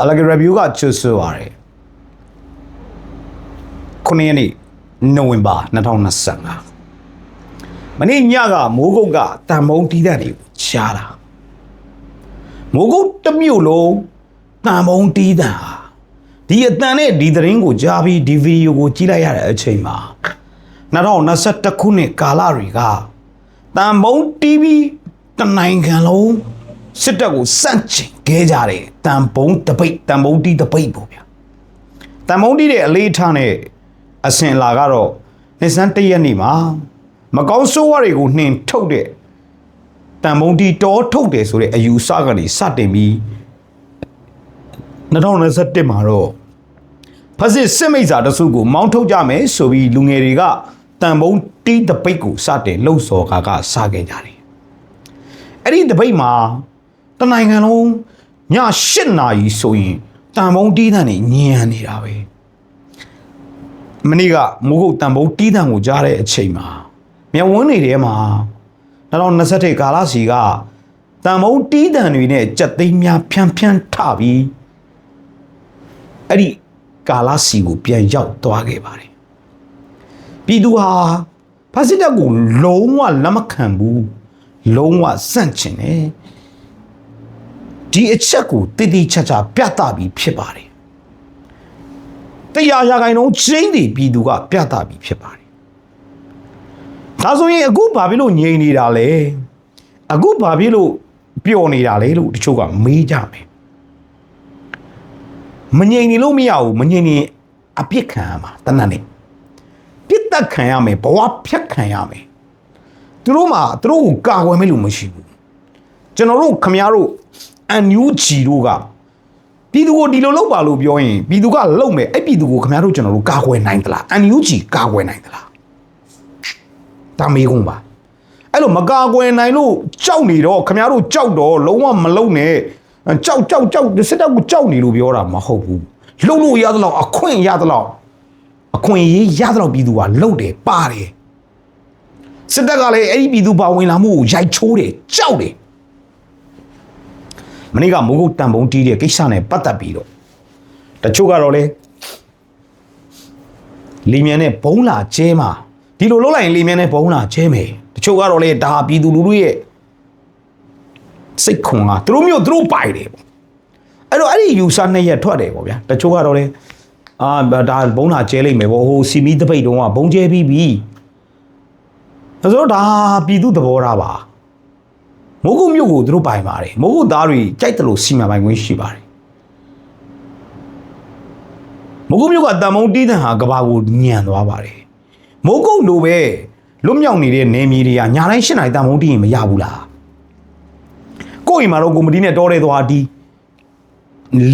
အလကရဗျူးကချွတ်ဆိုပါတယ်ခုနှစ်ရက်နေ့နိုဝင်ဘာ2025မနေ့ညကမိုးကုတ်ကတံမုံတီးတဲ့တွေကိုရှားတာမိုးကုတ်တစ်မြို့လုံးတံမုံတီးတဲ့ဟာဒီအတန်နဲ့ဒီသတင်းကိုကြားပြီးဒီဗီဒီယိုကိုကြည့်လိုက်ရတဲ့အချိန်မှာ2021ခုနှစ်ကာလတွေကတံမုံတီးပြီးတနိုင်ငံလုံး စစ်တပ်ကိုစန့်ကျင်ခဲ့ကြတယ်တံပုံးတပိတ်တံမုံတီးတပိတ်ပေါ့ဗျာတန်မုံတီးတဲ့အလေးထားနဲ့အစင်အလာကတော့နှစ်စန်းတစ်ရက်နေ့မှာမကောင်းဆိုးဝါးတွေကိုနှင်ထုတ်တဲ့တန်မုံတီးတောထုတ်တယ်ဆိုတဲ့အယူဆကနေစတင်ပြီး2021မှာတော့ဖက်စစ်စစ်မိတ်စာတစုကိုမောင်းထုတ်ကြမယ်ဆိုပြီးလူငယ်တွေကတန်မုံတီးတပိတ်ကိုစတင်လှုပ်ဆော်ကာကစခဲ့ကြတယ်အဲ့ဒီတပိတ်မှာ တနိုင်ငံလုံးည8နာရီဆိုရင်တန်မုံတီးတဲ့နေညံနေတာပဲမနေ့ကမိုးကုတ်တန်ပုံးတီးတန်ကိုကြားတဲ့အချိန်မှာမြဝန်းနေထဲမှာ2021ကာလစီကတန်ပုံးတီးတန်တွေနဲ့ကြက်သိမ်းများဖြန်းဖြန်းထပြီးအဲ့ဒီကာလစီကိုပြန်ရောက်သွားခဲ့ပါတယ်ပြည်သူဟာဖက်စစ်တပ်ကိုလုံးဝလက်မခံဘူးလုံးဝစန့်ကျင်တယ် ဒီအချက်ကိုတည်တည်ချာချာပြသပြီးဖြစ်ပါတယ်တရားရာခိုင်နှုန်းချင်းတည်ပြည်သူကပြသပြီးဖြစ်ပါတယ်။ဒါဆိုရင်အခုဘာဖြစ်လို့ငြိမ်နေတာလဲ။အခုဘာဖြစ်လို့ပျော်နေတာလဲလို့တချို့ကမေးကြမယ်။မငြိမ်နေလို့မရဘူးမငြိမ်နေအပြစ်ခံရမှာတနတ်နေ။ပြစ်တက်ခံရမယ်ဘဝဖြတ်ခံရမယ်။သူတို့မှာသူတို့ကိုကာကွယ်မဲ့လို့မရှိဘူး။ကျွန်တော်တို့ခမရတို့ အန်ယူဂျီတို့ကပြည်သူကိုဒီလိုလုပ်ပါလို့ပြောရင်ပြည်သူကလုံမယ်အဲ့ပြည်သူကိုခင်ဗျားတို့ကျွန်တော်တို့ကာကွယ်နိုင်သလား NUG ကာကွယ်နိုင်သလားဒါမေးခွန်းပါအဲ့လိုမကာကွယ်နိုင်လို့ကြောက်နေတော့ခင်ဗျားတို့ကြောက်တော့လုံးဝမလုံနဲ့ကြောက်ကြောက်ကြောက်စစ်တပ်ကိုကြောက်နေလို့ပြောတာမဟုတ်ဘူးလှုပ်လို့ရသလောက်အခွင့်ရသလောက်အခွင့်အရေးရသလောက်ပြည်သူကလှုပ်တယ်ပါတယ်စစ်တပ်ကလည်းအဲ့ဒီပြည်သူပါဝင်လာမှုကိုရိုက်ချိုးတယ်ကြောက်တယ် မနေ့ကမိုးကုတ်တန်ပုံးတီးတဲ့ကိစ္စနဲ့ပတ်သက်ပြီးတော့တချို့ကတော့လေလီမြန်နဲ့ဘုံလာကျဲမှာဒီလိုလုပ်လိုက်ရင်လီမြန်နဲ့ဘုံလာကျဲမယ်တချို့ကတော့လေဒါပြည်သူလူထုရဲ့စိတ်ခွန်ကသူတို့မျိုးသူတို့ပိုင်တယ်ပေါ့အဲ့တော့အဲ့ဒီယူဆနှစ်ရက်ထွက်တယ်ပေါ့ဗျာတချို့ကတော့လေအာဒါဘုံလာကျဲလိုက်မယ်ပေါ့ဟိုစီမီတပိတ်တုံးကဘုံကျဲပြီးပြီဒါဆိုတော့ဒါပြည်သူသဘောထားပါ မိုးကုတ်မြို့ကိုသူတို့ပိုင်ပါတယ်မိုးကုတ်သားတွေကြိုက်တယ်လို့စီမံပိုင်ခွင့်ရှိပါတယ်မိုးကုတ်မြို့ကတန်မုံတီးတန်ဟာကဘာကိုညံသွားပါတယ်မိုးကုတ်လိုပဲလွတ်မြောက်နေတဲ့နေမြေတွေကညာတိုင်းရှင်းနိုင်တန်မုံတီးရင်မရဘူးလားကိုယ့်အိမ်မှာတော့ကိုမတီးနဲ့တောတဲ့သွားတီး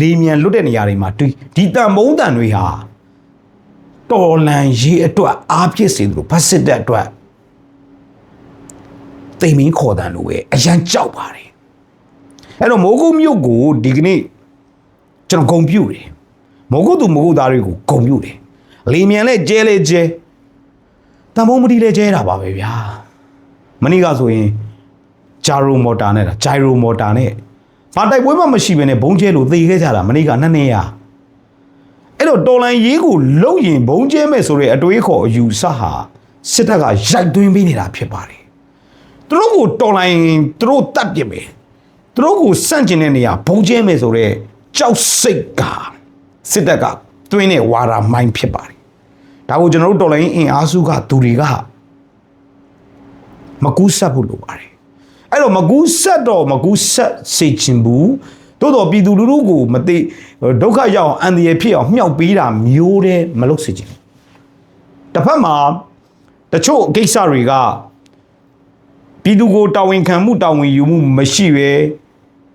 လေမြန်လွတ်တဲ့နေရာတွေမှာတီးဒီတန်မုံတန်တွေဟာတော်လန်ရေးအတွက်အားပြည့်စေသလိုဗတ်စစ်တဲ့အတွက် တိမ်မင်းခေါ်တန်လို့ပဲအရန်ကြောက်ပါတယ်အဲ့တော့မိုးကုတ်မြို့ကိုဒီကနေ့ကျွန်တော်ဂုံပြူတယ်မိုးကုတ်သူမိုးကုတ်သားတွေကိုဂုံပြူတယ်လေမြန်လဲကျဲလဲကျဲတံမုံမတီလဲကျဲတာပါပဲဗျာမနေ့ကဆိုရင်ဂျာရိုမော်တာနဲ့ဂျိုင်ရိုမော်တာနဲ့ဘာတိုက်ပွဲမှမရှိဘဲနဲ့ဘုံကျဲလို့သေခဲ့ကြတာမနေ့ကနှစ်နှစ်ရအဲ့တော့တော်လန်ရေးကိုလုံရင်ဘုံကျဲမဲ့ဆိုတဲ့အတွေးခေါ်အယူဆဟာစစ်တပ်ကရိုက်သွင်းပေးနေတာဖြစ်ပါတယ် သူတို့ကိုတော်လိုက်ရင်သူတို့တတ်ပြစ်မယ်သူတို့ကိုစန့်ကျင်တဲ့နေရာဘုံကျဲမယ်ဆိုတော့ကြောက်စိတ်ကစစ်တပ်ကတွင်းတဲ့ဝါဒမိုင်းဖြစ်ပါတယ်ဒါကိုကျွန်တော်တို့တော်လိုက်ရင်အင်အားစုကသူတွေကမကူးဆက်ဖို့လိုပါတယ်အဲ့တော့မကူးဆက်တော့မကူးဆက်စေချင်ဘူးတိုးတော်ပြည်သူလူထုကိုမသိဒုက္ခရောက်အောင်အန္တရာယ်ဖြစ်အောင်မြှောက်ပေးတာမျိုးတဲ့မလုပ်စေချင်ဘူးတစ်ဖက်မှာတချို့ကိစ္စတွေက ပြည်သူကိုတာဝန်ခံမှုတာဝန်ယူမှုမရှိပဲ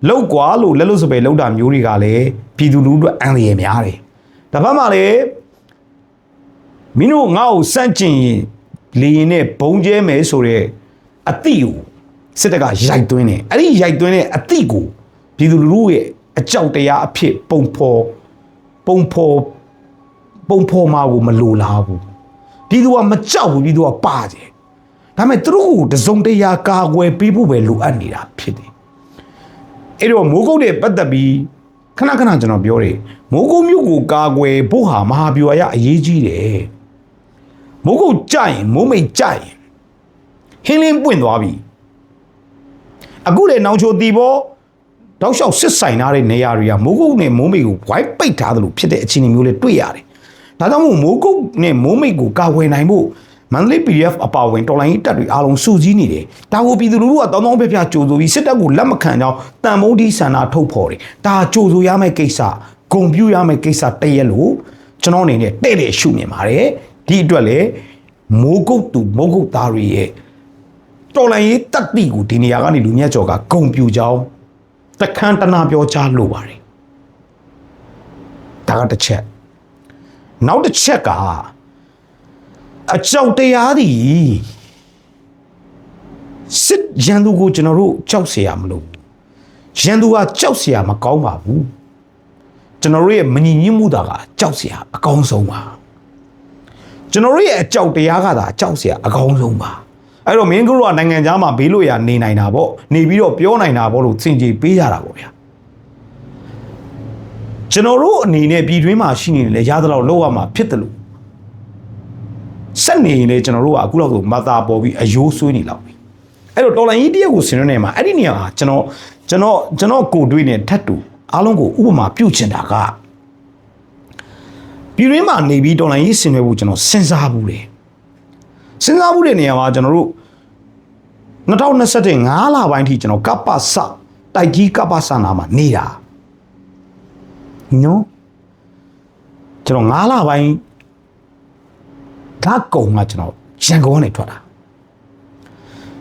လောက်ကွာလို့လက်လို့စပယ်လောက်တာမျိုးတွေကလည်းပြည်သူလူထုအတွက်အန္တရာယ်များတယ်။ဒါဘက်မှလည်းမင်းတို့ငါ့ကိုစန့်ကျင်ရင်လေရင်နဲ့ဘုံကျဲမယ်ဆိုတော့အတိကိုစစ်တပ်ကရိုက်သွင်းတယ်။အဲ့ဒီရိုက်သွင်းတဲ့အတိကိုပြည်သူလူထုရဲ့အကြောက်တရားအဖြစ်ပုံဖော်ပုံဖော်ပုံဖော်မှာကိုမလိုလားဘူး။ပြည်သူကမကြောက်ဘူးပြည်သူကပါကြတယ်။ ဒါပေမဲ့သူတို့ကိုတစုံတရာကာကွယ်ပေးဖို့ပဲလိုအပ်နေတာဖြစ်တယ်။အဲ့တော့မိုးကုတ်တွေပတ်သက်ပြီးခဏခဏကျွန်တော်ပြောတယ်မိုးကုတ်မြို့ကိုကာကွယ်ဖို့ဟာမဟာဗျူဟာရအရေးကြီးတယ်မိုးကုတ်ကြရင်မိုးမိတ်ကြရင်ဟင်းလင်းပွင့်သွားပြီအခုလေနောင်ချိုတီဘောတောက်လျှောက်စစ်ဆိုင်ထားတဲ့နေရာတွေကမိုးကုတ်နဲ့မိုးမိတ်ကိုဝိုင်းပိတ်ထားသလိုဖြစ်တဲ့အခြေအနေမျိုးလေးတွေ့ရတယ်ဒါကြောင့်မို့မိုးကုတ်နဲ့မိုးမိတ်ကိုကာကွယ်နိုင်ဖို့ မန္တလေး PDF အပါအဝင်တော်လိုင်းရေးတပ်တွေအားလုံးစုစည်းနေတယ်။ဒါကိုပြည်သူလူထုကတောင်းတောင်းပြပြကြိုဆိုပြီးစစ်တပ်ကိုလက်မခံကြောင်းတန်မိုးဒီဆန္ဒထုတ်ဖော်တယ်။ဒါကြိုဆိုရမယ့်ကိစ္စဂုံပြူရမယ့်ကိစ္စတရက်လို့ကျွန်တော်အနေနဲ့တဲ့တဲ့ရှုမြင်ပါတယ်။ဒီအတွက်လေမိုးကုတ်သူမိုးကုတ်သားတွေရဲ့တော်လိုင်းရေးတပ်တိကိုဒီနေရာကနေလူမြတ်ကျော်ကဂုံပြူကြောင်းတခန်းတနာပြောချလို့ပါတယ်။ဒါကတစ်ချက်နောက်တစ်ချက်က အကြောက်တရားသည်စစ်ရန်သူကိုကျွန်တော်တို့ကြောက်เสียရမလို့ရန်သူကကြောက်เสียရမကောင်းပါဘူးကျွန်တော်တို့ရဲ့မညီညွတ်မှုတာကကြောက်เสียရအကောင်းဆုံးပါကျွန်တော်တို့ရဲ့အကြောက်တရားကသာကြောက်เสียရအကောင်းဆုံးပါအဲ့တော့မင်းတို့ကနိုင်ငံသားမှာဘေးလို့ရနေနိုင်တာပေါ့နေပြီးတော့ပြောနိုင်တာပေါ့လို့သင်ကြေပေးရတာပေါ့ဗျာကျွန်တော်တို့အနေနဲ့ပြည်တွင်းမှာရှိနေတယ်လေရသလောက်လောက်ရမှာဖြစ်တယ်လို့ ဆက်နေရင်လေကျွန်တော်တို့ကအခုလောက်ဆိုမသာပေါ်ပြီးအယိုးဆွေးနေလောက်ပြီအဲ့တော့တော်လိုင်းကြီးတရက်ကိုဆင်ရနေမှာအဲ့ဒီနေရာကကျွန်တော်ကျွန်တော်ကျွန်တော်ကိုတွေးနေထတ်တူအားလုံးကိုဥပမာပြုတ်ချင်တာကပြည်တွင်းမှာနေပြီးတော်လိုင်းကြီးဆင်နွှဲဖို့ကျွန်တော်စဉ်းစားဘူးလေစဉ်းစားဘူးတဲ့နေရာမှာကျွန်တော်တို့2021 5လပိုင်းထိကျွန်တော်ကပ္ပစတိုက်ကြီးကပ္ပစနာမှာနေတာနော်ကျွန်တော်9လပိုင်း ဓာတ်ကုံကကျွန်တော်ရန်ကုန်ကနေထွက်တာ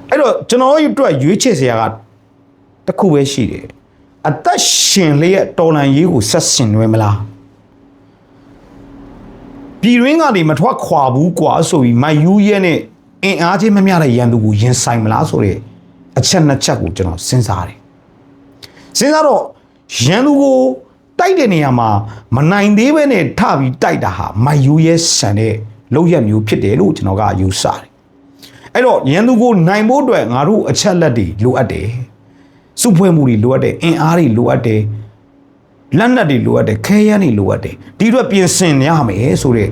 အဲ့တော့ကျွန်တော်ရဲ့အတွက်ရွေးချယ်စရာကတစ်ခုပဲရှိတယ်အသက်ရှင်လျက်တော်လန်ရေးကိုဆက်ဆင်ရွယ်မလားပြည်ရင်းကနေမထွက်ခွာဘူးကွာဆိုပြီးမိုက်ယူရဲနဲ့အင်အားချင်းမမျှတဲ့ရန်သူကိုရင်ဆိုင်မလားဆိုတဲ့အချက်နှစ်ချက်ကိုကျွန်တော်စဉ်းစားတယ်စဉ်းစားတော့ရန်သူကိုတိုက်တဲ့နေရာမှာမနိုင်သေးဘဲနဲ့ထပြီးတိုက်တာဟာမိုက်ယူရဲဆန်တဲ့ လောက်ရမျိုးဖြစ်တယ်လို့ကျွန်တော်ကယူဆတယ်အဲ့တော့ရန်သူကိုနိုင်ဖို့အတွက်ငါတို့အချက်လက်တွေလိုအပ်တယ်စုဖွဲ့မှုတွေလိုအပ်တယ်အင်အားတွေလိုအပ်တယ်လက်နက်တွေလိုအပ်တယ်ခဲယမ်းတွေလိုအပ်တယ်ဒီအတွက်ပြင်ဆင်ရမယ်ဆိုတဲ့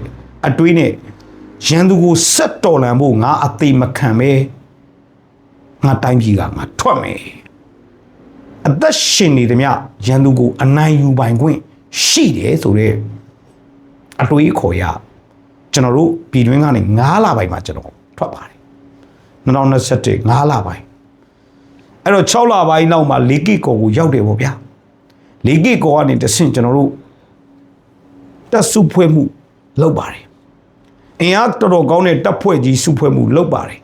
အတွေးနဲ့ရန်သူကိုဆက်တော်လန်ဖို့ငါအသေးမခံပဲငါတိုင်းပြည်ကငါထွက်မယ်အသက်ရှင်နေသည်မြရန်သူကိုအနိုင်ယူပိုင်ခွင့်ရှိတယ်ဆိုတဲ့အတွေးခေါ်ရ ကျွန်တော်တို့ပြည်တွင်းကနေ9လပိုင်းမှာကျွန်တော်ထွက်ပါတယ်2021 9လပိုင်းအဲ့တော့6လပိုင်းနောက်မှာ၄ကီကောကိုရောက်တယ်ပေါ့ဗျာ၄ကီကောကနေတဆင့်ကျွန်တော်တို့တက်စုဖွဲ့မှုလုပ်ပါတယ်အင်အားတော်တော်ကောင်းတဲ့တပ်ဖွဲ့ကြီးစုဖွဲ့မှုလုပ်ပါတယ်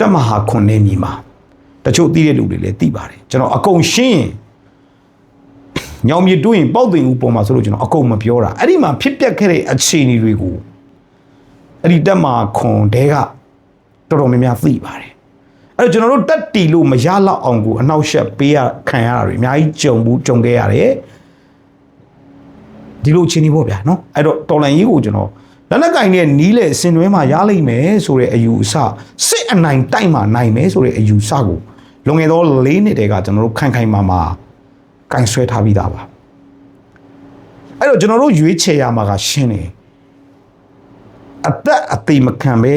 တပ်မဟာခွန်နေမြေမှာတချို့သိတဲ့လူတွေလည်းသိပါတယ်ကျွန်တော်အကုန်ရှင်းရင်ညောင်မြေတွင်းပေါက်တင်ဦးပေါ်မှာဆိုလို့ကျွန်တော်အကုန်မပြောတာအဲ့ဒီမှာဖြစ်ပျက်ခဲ့တဲ့အခြေအနေတွေကို အဲ့ဒီတက်မှာခွန်တဲကတော်တော်များများသိပါတယ်အဲ့တော့ကျွန်တော်တို့တက်တီလို့မရလောက်အောင်ကိုအနောက်ရှက်ပေးရခံရတာတွေအများကြီးကြုံဘူးကြုံခဲ့ရတယ်ဒီလိုချင်းနေပေါ့ဗျာနော်အဲ့တော့တော်လန်ကြီးကိုကျွန်တော်လက်နက်ကင်နဲ့နီးလေစင်တွဲမှာရလိမ့်မယ်ဆိုတဲ့အယူအဆစစ်အနိုင်တိုက်မှာနိုင်မယ်ဆိုတဲ့အယူအဆကိုလွန်ခဲ့သော၄နှစ်တည်းကကျွန်တော်တို့ခိုင်ခိုင်မာမာကင်ဆွဲထားပြီးသားပါအဲ့တော့ကျွန်တော်တို့ရွေးချယ်ရမှာကရှင်းတယ် အသက်အသေးမခံပဲ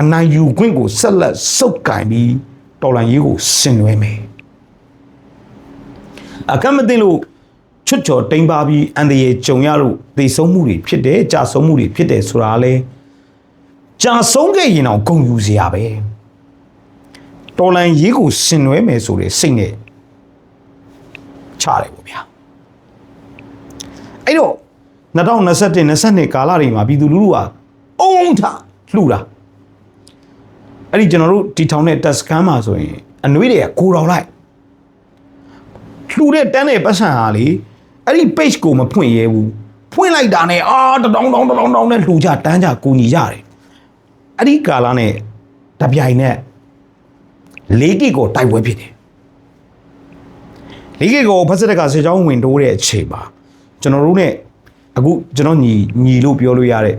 အနိုင်ယူခွင့်ကိုဆက်လက်စုပ်ကင်ပြီးတော်လန်ရေးကိုဆင်နွှဲမယ်အခက်မသိလို့ချွတ်ချော်တိမ်ပါပြီးအန်တရေကြုံရလို့သေဆုံးမှုတွေဖြစ်တယ်ကြာဆုံးမှုတွေဖြစ်တယ်ဆိုတာလေကြာဆုံးခဲ့ရင်တော့ဂုံယူစရာပဲတော်လန်ရေးကိုဆင်နွှဲမယ်ဆိုတဲ့စိတ်နဲ့ချတယ်ပေါ့ဗျာအဲ့တော့ 2021 22ကာလတွေမှာပြည်သူလူထုကအုံထလှူတာအဲ့ဒီကျွန်တော်တို့ဒီထောင်တဲ့တက်စကန်မှာဆိုရင်အနွေးတွေကကိုတော်လိုက်လှူတဲ့တန်းတဲ့ပတ်စံဟာလေအဲ့ဒီ page ကိုမဖွင့်ရဲဘူးဖွင့်လိုက်တာနဲ့အာတတောင်းတောင်းတတောင်းတောင်းနဲ့လှူကြတန်းကြကူညီကြတယ်အဲ့ဒီကာလနဲ့တပြိုင်နဲ့လေးကီကိုတိုက်ပွဲဖြစ်တယ်လေးကီကိုဖက်စတက်ကစေချောင်းဝင်တိုးတဲ့အချိန်မှာကျွန်တော်တို့ ਨੇ အခုကျွန်တော်ညီညီလို့ပြောလို့ရတဲ့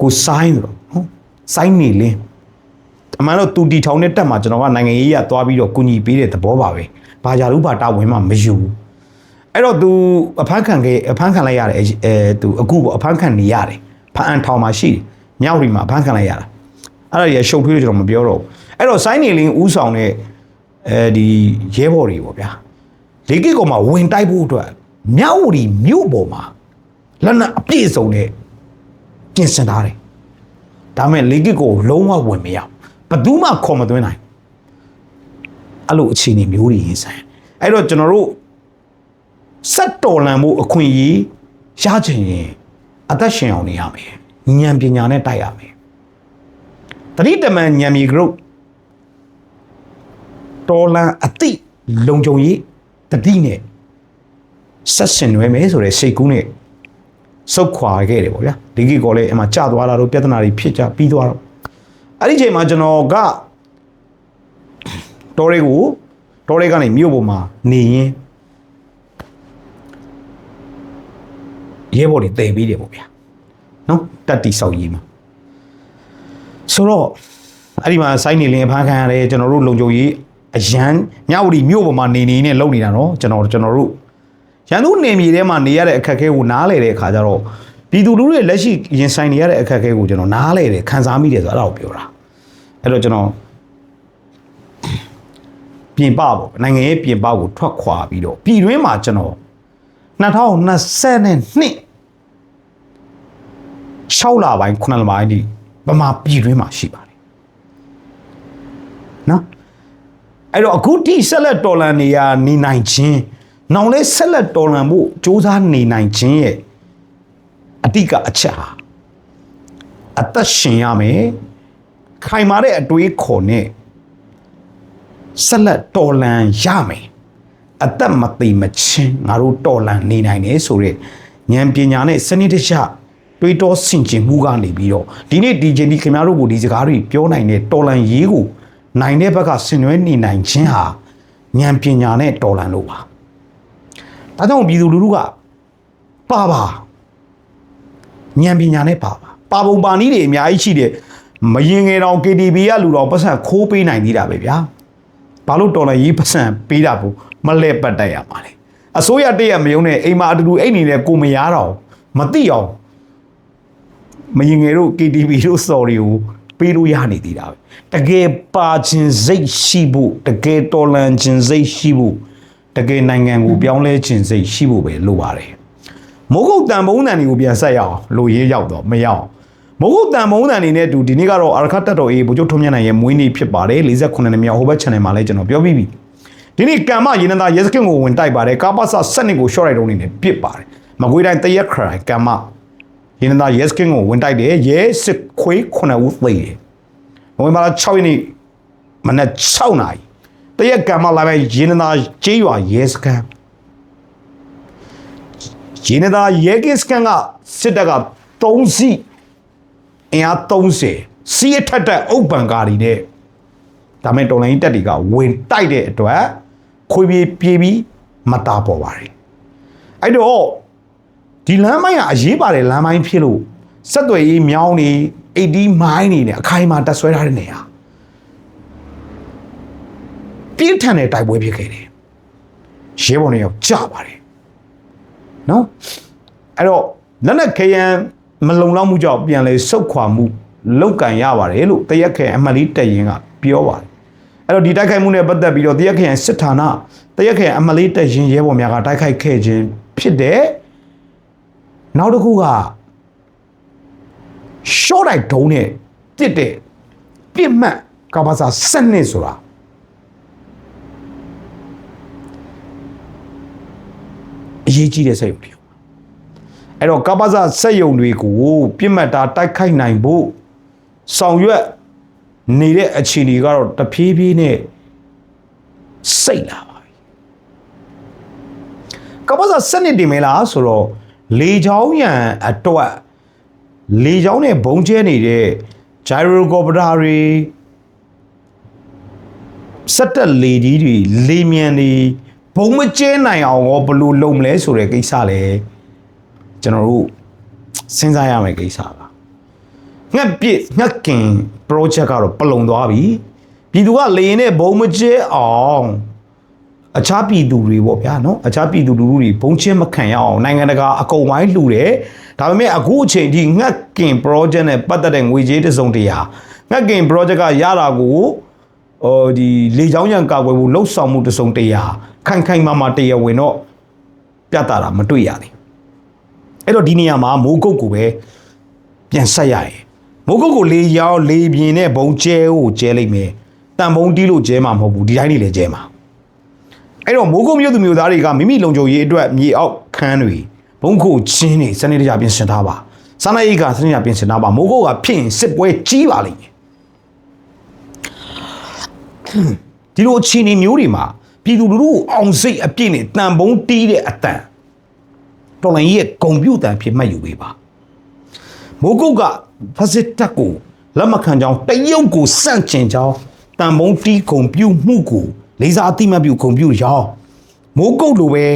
ကိုဆိုင်းဆိုတော့ဟုတ်ဆိုင်းနေလင်းအမှန်တော့တူတီထောင်တဲ့တက်မှာကျွန်တော်ကနိုင်ငံရေးရသွားပြီးတော့ကုညီပေးတဲ့သဘောပါပဲဘာကြလို့ဘာတာဝန်မှမယူအဲ့တော့ तू အဖမ်းခံခဲ့အဖမ်းခံလိုက်ရတယ်အဲ तू အခုပေါ့အဖမ်းခံနေရတယ်ဖမ်းအန်ထောင်မှာရှိတယ်မြောက်ရီမှာအဖမ်းခံလိုက်ရတာအဲ့ဒါကြီးရှုပ်ထွေးလို့ကျွန်တော်မပြောတော့ဘူးအဲ့တော့စိုင်းနေလင်းဥဆောင်တဲ့အဲဒီရဲဘော်တွေပေါ့ဗျာလေးကိကောင်မှာဝင်တိုက်ဖို့အတွက်မြောက်ရီမြို့ပေါ်မှာ လက်နက်အပြည့်စုံနဲ့ပြင်ဆင်ထားတယ်ဒါပေမဲ့လေးကိကိုလုံးဝဝင်မရဘူးဘယ်သူမှခေါ်မသွင်းနိုင်အဲ့လိုအခြေအနေမျိုးတွေရင်ဆိုင်အဲ့တော့ကျွန်တော်တို့ဆက်တော်လန်မှုအခွင့်အရေးရချင်ရင်အသက်ရှင်အောင်နေရမယ်ဉာဏ်ပညာနဲ့တိုက်ရမယ်တတိတမန်ဉာဏ်မြေဂရုတော်လန်အတိလုံခြုံရေးတတိနဲ့ဆက်ရှင်ရွယ်မယ်ဆိုတဲ့စိတ်ကူးနဲ့ စုတ်ခွာခဲ့တယ်ပေါ့ဗျာဒီကီကောလည်းအမှကြာသွားတာတော့ပြဿနာတွေဖြစ်ကြပြီးသွားတော့အဲ့ဒီချိန်မှာကျွန်တော်ကတော်ရဲကိုတော်ရဲကနေမြို့ပေါ်မှာနေရင်ရဲဘော်တွေတည်ပြီးတယ်ပေါ့ဗျာနော်တက်တီဆောက်ရေးမှာဆိုတော့အဲ့ဒီမှာစိုင်းနေလင်းအဖမ်းခံရတယ်ကျွန်တော်တို့လုံခြုံရေးအရန်မြဝတီမြို့ပေါ်မှာနေနေနဲ့လုံနေတာနော်ကျွန်တော်ကျွန်တော်တို့ ရန်သူနေမြေထဲမှာနေရတဲ့အခက်အခဲကိုနားလဲတဲ့အခါကျတော့ပြည်သူလူထုရဲ့လက်ရှိရင်ဆိုင်နေရတဲ့အခက်အခဲကိုကျွန်တော်နားလဲတယ်ခံစားမိတယ်ဆိုတော့အဲ့ဒါကိုပြောတာအဲ့တော့ကျွန်တော်ပြင်ပပေါ့နိုင်ငံရေးပြင်ပကိုထွက်ခွာပြီးတော့ပြည်တွင်းမှာကျွန်တော်2022 6လပိုင်း9လပိုင်းဒီဗမာပြည်တွင်းမှာရှိပါတယ်နော်အဲ့တော့အခုတိဆက်လက်တော်လန်နေရနေနိုင်ခြင်း နောင်လဲဆက်လက်တော်လန်မှုစ조사နေနိုင်ခြင်းရဲ့အတိကအချက်ဟာအသက်ရှင်ရမယ်ခိုင်မာတဲ့အတွေးခေါ်နဲ့ဆက်လက်တော်လန်ရမယ်အသက်မသိမချင်းငါတို့တော်လန်နေနိုင်တယ်ဆိုရက်ဉာဏ်ပညာနဲ့စနစ်တကျတွေးတောဆင်ခြင်မှုကနေပြီးတော့ဒီနေ့ဒီချိန်ဒီခင်ဗျားတို့ကိုဒီစကားတွေပြောနိုင်တဲ့တော်လန်ရေးကိုနိုင်တဲ့ဘက်ကဆင်နွှဲနေနိုင်ခြင်းဟာဉာဏ်ပညာနဲ့တော်လန်လို့ပါ ဒါကြောင့်ပြည်သူလူထုကပါပါဉာဏ်ပညာနဲ့ပါပါပါပုံပါနည်းတွေအများကြီးရှိတယ်မရင်ငယ်တော့ KTV ကလူတော်ပတ်စံခိုးပေးနိုင်သေးတာပဲဗျာဘာလို့တော်လည်းရေးပစံပေးတာဘူးမလဲပတ်တိုက်ရမှာလေအစိုးရတည့်ရမယုံနဲ့အိမ်မှာအတူတူအိတ်နေတဲ့ကိုမရတော့မသိအောင်မရင်ငယ်တို့ KTV တို့စော်တွေကိုပေးလို့ရနေသေးတာပဲတကယ်ပါခြင်းစိတ်ရှိဖို့တကယ်တော်လန်ခြင်းစိတ်ရှိဖို့ တကယ်နိုင်ငံကိုပြောင်းလဲခြင်းစိတ်ရှိဖို့ပဲလိုပါတယ်မိုးကုတ်တန်ဘုံတန်တွေကိုပြန်ဆက်ရအောင်လိုရေးရောက်တော့မရအောင်မိုးကုတ်တန်ဘုံတန်နေနဲ့အတူဒီနေ့ကတော့အာရခတ်တက်တော်အေးဗိုလ်ချုပ်ထုံးမြတ်နိုင်ရဲ့မွေးနေ့ဖြစ်ပါတယ်48နှစ်မြောက်ဟိုဘက် channel မှာလည်းကျွန်တော်ပြောပြီးပြီဒီနေ့ကံမရေနံသာရဲစခင်းကိုဝင်တိုက်ပါတယ်ကာပစစနစ်ကို short ရိုက်တုံးနေနဲ့ပြစ်ပါတယ်မကွေးတိုင်းတရက်ခရိုင်ကံမရေနံသာရဲစခင်းကိုဝင်တိုက်တယ်ရဲစစ်ခွေး9ဦးသိတယ်နိုဝင်ဘာလ6ရက်နေ့မနက်6နာရီ တရက်ကံမလာမယ့်ရေနံသာကျေးရွာရဲစခန်းရေနံသာရဲကင်းစခန်းကစစ်တပ်က3စီးအင်အား30စီးအထက်တက်အုပ်ပံကားတွေနဲ့ဒါမဲ့တော်လိုင်းတက်တွေကဝင်တိုက်တဲ့အတွက်ခွေပြေးပြေးပြီးမတာပေါ်ပါတယ်အဲ့တော့ဒီလမ်းမိုင်းကအရေးပါတယ်လမ်းမိုင်းဖြစ်လို့ဆက်သွယ်ရေးမြောင်းနေ80မိုင်းနေနဲ့အခိုင်အမာတက်ဆွဲထားတဲ့နေရာ ပြင်းထန်တဲ့တိုက်ပွဲဖြစ်ခဲ့တယ်ရဲဘော်တွေရောက်ကြပါတယ်နော်အဲ့တော့လက်နက်ခရမ်းမလုံလောက်မှုကြောင့်ပြန်လဲစုတ်ခွာမှုလောက်ကန်ရပါတယ်လို့တရက်ခဲအမှတ်လေးတက်ရင်ကပြောပါတယ်အဲ့တော့ဒီတိုက်ခိုက်မှုနဲ့ပတ်သက်ပြီးတော့တရက်ခဲစစ်ဌာနတရက်ခဲအမှတ်လေးတက်ရင်ရဲဘော်များကတိုက်ခိုက်ခဲ့ခြင်းဖြစ်တဲ့နောက်တစ်ခုက short တိုက်ဒုံးနဲ့ပြစ်တဲ့ပြစ်မှတ်ကဘာသာစနစ်ဆိုတာ အရေးကြီးတဲ့စိတ်ရုံတွေအဲ့တော့ကဘာသာစက်ယုံတွေကိုပြစ်မှတ်တာတိုက်ခိုက်နိုင်ဖို့ဆောင်ရွက်နေတဲ့အခြေအနေကတော့တဖြည်းဖြည်းနဲ့စိတ်လာပါပြီကဘာသာစနစ်တင်မဲလားဆိုတော့လေချောင်းရန်အတွက်လေချောင်းနဲ့ဘုံကျဲနေတဲ့ gyrocopter တွေစက်တက်လေကြီးတွေလေမြန်တွေ ဘုံမကျဲနိုင်အောင်ရောဘယ်လိုလုပ်မလဲဆိုတဲ့ကိစ္စလဲကျွန်တော်တို့စဉ်းစားရမယ့်ကိစ္စပါငှက်ပြစ်ငှက်ကင် project ကတော့ပလုံသွားပြီပြည်သူကလေရင်နဲ့ဘုံမကျဲအောင်အခြားပြည်သူတွေပေါ့ဗျာနော်အခြားပြည်သူလူထုတွေဘုံချင်းမခံရအောင်နိုင်ငံတကာအကုန်ဝိုင်းလှူတယ်ဒါပေမဲ့အခုအချိန်ထိငှက်ကင် project နဲ့ပတ်သက်တဲ့ငွေကြေးတစ်စုံတရာငှက်ကင် project ကရတာကို ဟိုဒီလေချောင်းရံကာကွယ်ဖို့လှုပ်ဆောင်မှုတစ်စုံတရာခိုင်ခိုင်မာမာတရားဝင်တော့ပြတ်တာတာမတွေ့ရသေးဘူးအဲ့တော့ဒီနေရာမှာမိုးကုတ်ကိုပဲပြန်ဆက်ရရင်မိုးကုတ်ကိုလေရောင်းလေပြင်းနဲ့ဘုံကျဲကိုကျဲလိုက်မယ်တန်ဘုံတီးလို့ကျဲမှာမဟုတ်ဘူးဒီတိုင်းနေလည်းကျဲမှာအဲ့တော့မိုးကုတ်မြို့သူမြို့သားတွေကမိမိလုံခြုံရေးအတွက်မြေအောက်ခန်းတွေဘုံခုချင်းတွေစနေတကြပြင်ဆင်ထားပါစာနာရေးကစနေတကြပြင်ဆင်ထားပါမိုးကုတ်ကဖြစ်ရင်စစ်ပွဲကြီးပါလိမ့်မယ် ဒီလိုအခြေအနေမျိုးတွေမှာပြည်သူလူထုကိုအောင်စိတ်အပြည့်နဲ့တန်ဘုံတီးတဲ့အတန်တော်လိုင်းကြီးရဲ့ဂုံပြုတ်တန်ဖြစ်မှတ်ယူပေးပါမိုးကုတ်ကဖက်စစ်တပ်ကိုလက်မခံကြောင်းတရုတ်ကိုစန့်ကျင်ကြောင်းတန်ဘုံတီးဂုံပြုတ်မှုကိုလေးစားအတိမတ်ပြုဂုံပြုတ်ရောင်းမိုးကုတ်လိုပဲ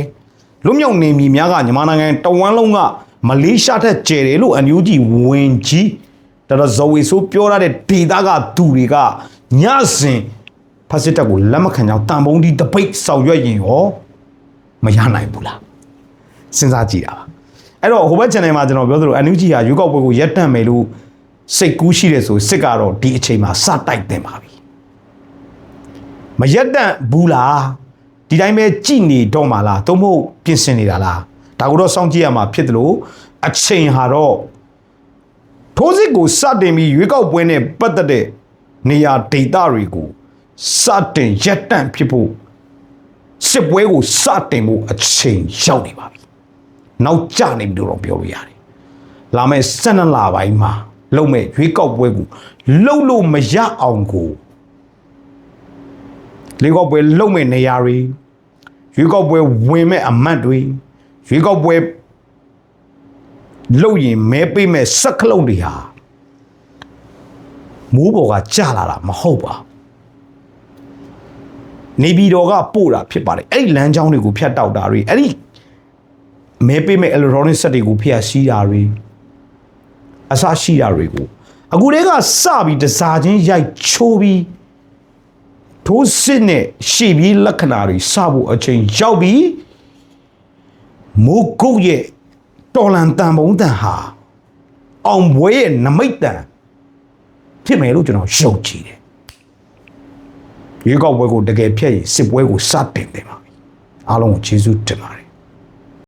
လွတ်မြောက်နေမည်များကမြန်မာနိုင်ငံတဝမ်းလုံးကမလေးရှားထက်ကျယ်တယ်လို့အန်ယူဂျီဝင်ကြီးတော်တော်ဇော်ဝေဆိုးပြောရတဲ့ဒေတာကသူတွေကညစဉ် ဖက်စစ်တပ်ကိုလက်မခံကြောင်းတန်ဘုံတီးတပိတ်ဆောင်ရွက်ရင်ရောမရနိုင်ဘူးလားစဉ်းစားကြည့်တာပါအဲ့တော့ဟိုဘက် channel မှာကျွန်တော်ပြောသလို NUG ဟာရွေးကောက်ပွဲကိုရပ်တန့်မယ်လို့စိတ်ကူးရှိတယ်ဆိုစစ်ကတော့ဒီအချိန်မှာစတိုက်တင်ပါပြီမရပ်တန့်ဘူးလားဒီတိုင်းပဲကြည်နေတော့မှာလားသို့မဟုတ်ပြင်ဆင်နေတာလားဒါကိုတော့စောင့်ကြည့်ရမှာဖြစ်တယ်လို့အချိန်ဟာတော့ထိုးစစ်ကိုစတင်ပြီးရွေးကောက်ပွဲနဲ့ပတ်သက်တဲ့နေရာဒေသတွေကို စတင်ရပ်တန့်ဖြစ်ဖို့စစ်ပွဲကိုစတင်ဖို့အချိန်ရောက်နေပါပြီ။နောက်ကျနေပြီလို့တော့ပြောလို့ရတယ်။လာမယ့်12လပိုင်းမှာလုံမဲ့ရွေးကောက်ပွဲကိုလုံလို့မရအောင်ကိုလေကောက်ပွဲလုံမဲ့နေရာတွေရွေးကောက်ပွဲဝင်မဲ့အမတ်တွေရွေးကောက်ပွဲလုံရင်မဲပေးမဲ့စက်ကလုံးတွေဟာမိုးပေါ်ကကျလာတာမဟုတ်ပါဘူး နေပြည်တော်ကပို့တာဖြစ်ပါတယ်အဲ့ဒီလမ်းကြောင်းတွေကိုဖြတ်တောက်တာတွေအဲ့ဒီမဲပေးမဲ့ electronic set တွေကိုဖျက်ဆီးတာတွေအစရှိတာတွေကိုအခုတည်းကစပြီးတစားချင်းရိုက်ချိုးပြီးထိုးစစ်နဲ့ရှေ့ပြီးလက္ခဏာတွေစဖို့အချိန်ရောက်ပြီးမိုးကုတ်ရဲ့တော်လန်တန်ပုံးတန်ဟာအောင်ဘွဲရဲ့နမိတ်တန်ဖြစ်မယ်လို့ကျွန်တော်ယုံကြည်တယ် ရွေးကောက်ပွဲကိုတကယ်ဖျက်ရင်စစ်ပွဲကိုစတင်တယ်ပါအားလုံးကိုကျေးဇူးတင်ပါတယ်